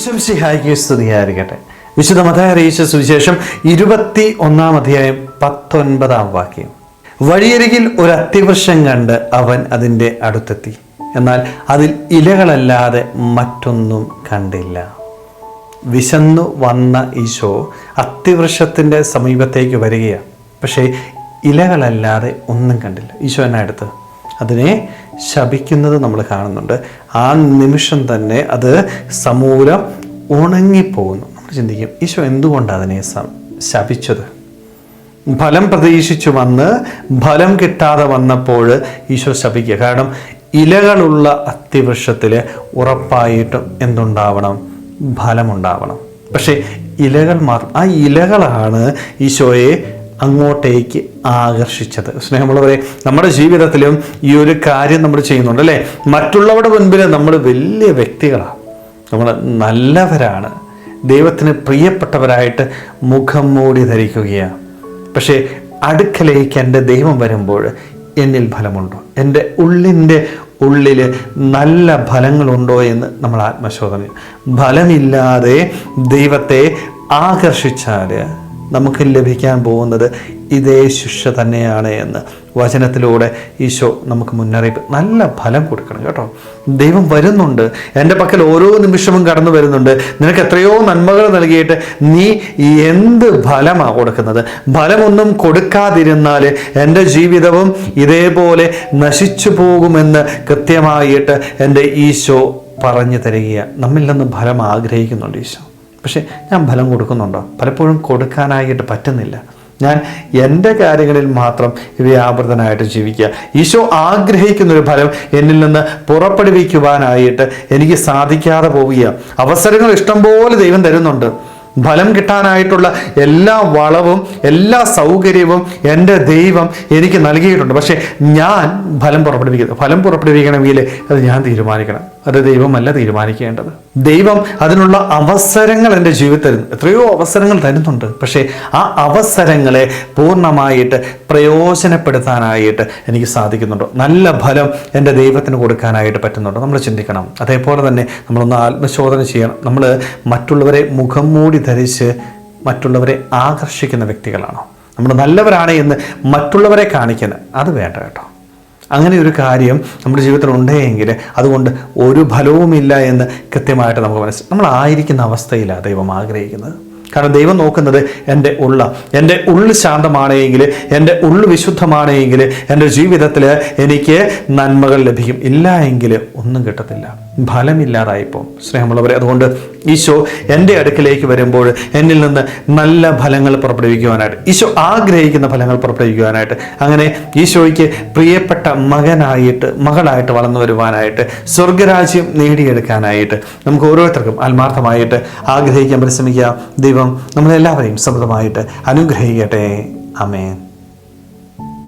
ഈശംസിഹായിക്ക് സ്തുതിയായിരിക്കട്ടെ. വിശുദ്ധ മതയറിയിച്ച സുവിശേഷം ഇരുപത്തി ഒന്നാം അധ്യായം പത്തൊൻപതാം വാക്യം. വഴിയരികിൽ ഒരു അത്തിവൃക്ഷം കണ്ട് അവൻ അതിന്റെ അടുത്തെത്തി. എന്നാൽ അതിൽ ഇലകളല്ലാതെ മറ്റൊന്നും കണ്ടില്ല. വിശന്നു വന്ന ഈശോ അത്തിവൃക്ഷത്തിന്റെ സമീപത്തേക്ക് വരികയാണ്. പക്ഷേ ഇലകളല്ലാതെ ഒന്നും കണ്ടില്ല. ഈശോ എന്നെ അടുത്ത് അതിനെ ശപിക്കുന്നത് നമ്മൾ കാണുന്നുണ്ട്. ആ നിമിഷം തന്നെ അത് സമൂലം ഉണങ്ങിപ്പോകുന്നു. നമ്മൾ ചിന്തിക്കും ഈശോ എന്തുകൊണ്ടാണ് അതിനെ ശപിച്ചത്? ഫലം പ്രതീക്ഷിച്ചു വന്ന് ഫലം കിട്ടാതെ വന്നപ്പോൾ ഈശോ ശപിക്കുക. കാരണം ഇലകളുള്ള അത്തിവൃക്ഷത്തിൽ ഉറപ്പായിട്ടും എന്തുണ്ടാവണം? ഫലമുണ്ടാവണം. പക്ഷേ ഇലകൾ മാത്രം ആ ഇലകളാണ് ഈശോയെ അങ്ങോട്ടേക്ക് ആകർഷിച്ചത്. സ്നേഹമുള്ളവരെ നമ്മുടെ ജീവിതത്തിലും ഈ ഒരു കാര്യം നമ്മൾ ചെയ്യുന്നുണ്ട് അല്ലേ? മറ്റുള്ളവരുടെ മുൻപിൽ നമ്മൾ വലിയ വ്യക്തികളാണ്. നമ്മൾ നല്ലവരാണ്. ദൈവത്തിന് പ്രിയപ്പെട്ടവരായിട്ട് മുഖം മൂടി ധരിക്കുകയാണ്. പക്ഷേ അടുക്കലേക്ക് എന്റെ ദൈവം വരുമ്പോൾ എന്നിൽ ഫലമുണ്ടോ? എന്റെ ഉള്ളിന്റെ ഉള്ളിൽ നല്ല ഫലങ്ങളുണ്ടോ എന്ന് നമ്മൾ ആത്മശോധന ഫലമില്ലാതെ ദൈവത്തെ ആകർഷിച്ചാൽ നമുക്ക് ലഭിക്കാൻ പോകുന്നത് ഇതേ ശിക്ഷ തന്നെയാണ് എന്ന് വചനത്തിലൂടെ ഈശോ നമുക്ക് മുന്നറിയിപ്പ് നല്ല ഫലം കൊടുക്കണം കേട്ടോ. ദൈവം വരുന്നുണ്ട്. എന്റെ പക്കൽ ഓരോ നിമിഷവും കടന്നു വരുന്നുണ്ട്. നിനക്ക് എത്രയോ നന്മകൾ നൽകിയിട്ട് നീ എന്ത് ഫലമാണ് കൊടുക്കുന്നത്? ഫലമൊന്നും കൊടുക്കാതിരുന്നാൽ എന്റെ ജീവിതവും ഇതേപോലെ നശിച്ചു പോകുമെന്ന് കൃത്യമായിട്ട് എന്റെ ഈശോ പറഞ്ഞു തരികയാണ്. നമ്മിൽ നിന്ന് ഫലം ആഗ്രഹിക്കുന്നുണ്ട് ഈശോ. പക്ഷേ ഞാൻ ഫലം കൊടുക്കുന്നുണ്ടോ? പലപ്പോഴും കൊടുക്കാനായിട്ട് പറ്റുന്നില്ല. ഞാൻ എന്റെ കാര്യങ്ങളിൽ മാത്രം വ്യാപൃതനായിട്ട് ജീവിക്കുക. ഈശോ ആഗ്രഹിക്കുന്ന ഒരു ഫലം എന്നിൽ നിന്ന് പുറപ്പെടുവിക്കുവാനായിട്ട് എനിക്ക് സാധിക്കാതെ പോവുക അവസരങ്ങൾ ഇഷ്ടംപോലെ ദൈവം തരുന്നുണ്ട്. ഫലം കിട്ടാനായിട്ടുള്ള എല്ലാ വളവും എല്ലാ സൗകര്യവും എന്റെ ദൈവം എനിക്ക് നൽകിയിട്ടുണ്ട്. പക്ഷേ ഞാൻ ഫലം പുറപ്പെടുവിക്കുന്നത് ഫലം പുറപ്പെടുവിക്കണമെങ്കിൽ അത് ഞാൻ തീരുമാനിക്കണം. അത് ദൈവമല്ല തീരുമാനിക്കേണ്ടത്. ദൈവം അതിനുള്ള അവസരങ്ങൾ എന്റെ ജീവിതത്തിൽ എത്രയോ അവസരങ്ങൾ തരുന്നുണ്ട്. പക്ഷേ ആ അവസരങ്ങളെ പൂർണമായിട്ട് പ്രയോജനപ്പെടുത്താനായിട്ട് എനിക്ക് സാധിക്കുന്നുണ്ടോ. നല്ല ഫലം എന്റെ ദൈവത്തിന് കൊടുക്കാനായിട്ട് പറ്റുന്നുണ്ടോ. നമ്മൾ ചിന്തിക്കണം. അതേപോലെ തന്നെ നമ്മളൊന്ന് ആത്മശോധന ചെയ്യണം. നമ്മൾ മറ്റുള്ളവരെ മുഖം മൂടി ധരിച്ച് മറ്റുള്ളവരെ ആകർഷിക്കുന്ന വ്യക്തികളാണോ. നമ്മൾ നല്ലവരാണ് എന്ന് മറ്റുള്ളവരെ കാണിക്കുന്നത് അത് വേണ്ട കേട്ടോ. അങ്ങനെ ഒരു കാര്യം നമ്മുടെ ജീവിതത്തിൽ ഉണ്ടെങ്കിൽ അതുകൊണ്ട് ഒരു ഫലവുമില്ല എന്ന് കൃത്യമായിട്ട് നമുക്ക് മനസ്സിലാക്കാം നമ്മൾ ആയിരിക്കുന്ന അവസ്ഥയിലാണ് ദൈവം ആഗ്രഹിക്കുന്നത്. കാരണം ദൈവം നോക്കുന്നത് എന്റെ ഉള്ള എന്റെ ഉള്ളു ശാന്തമാണെങ്കിൽ എന്റെ ഉള്ളു വിശുദ്ധമാണെങ്കിൽ എന്റെ ജീവിതത്തിൽ എനിക്ക് നന്മകൾ ലഭിക്കും. ഇല്ല എങ്കിൽ ഒന്നും കിട്ടത്തില്ല. ഫലമില്ലാതായിപ്പോൾ സ്നേഹമുള്ളവരെ അതുകൊണ്ട് ഈശോ എന്റെ അടുക്കിലേക്ക് വരുമ്പോൾ എന്നിൽ നിന്ന് നല്ല ഫലങ്ങൾ പുറപ്പെടുവിക്കുവാനായിട്ട്. ഈശോ ആഗ്രഹിക്കുന്ന ഫലങ്ങൾ പുറപ്പെടുവിക്കുവാനായിട്ട്. അങ്ങനെ ഈശോയ്ക്ക് പ്രിയപ്പെട്ട മകനായിട്ട് മകളായിട്ട് വളർന്നു വരുവാനായിട്ട് സ്വർഗരാജ്യം നേടിയെടുക്കാനായിട്ട് നമുക്ക് ഓരോരുത്തർക്കും ആത്മാർത്ഥമായിട്ട് ആഗ്രഹിക്കാൻ പരിശ്രമിക്കുക. ദൈവം നമ്മളെല്ലാവരെയും സമൃദ്ധമായിട്ട് അനുഗ്രഹിക്കട്ടെ. അമേൻ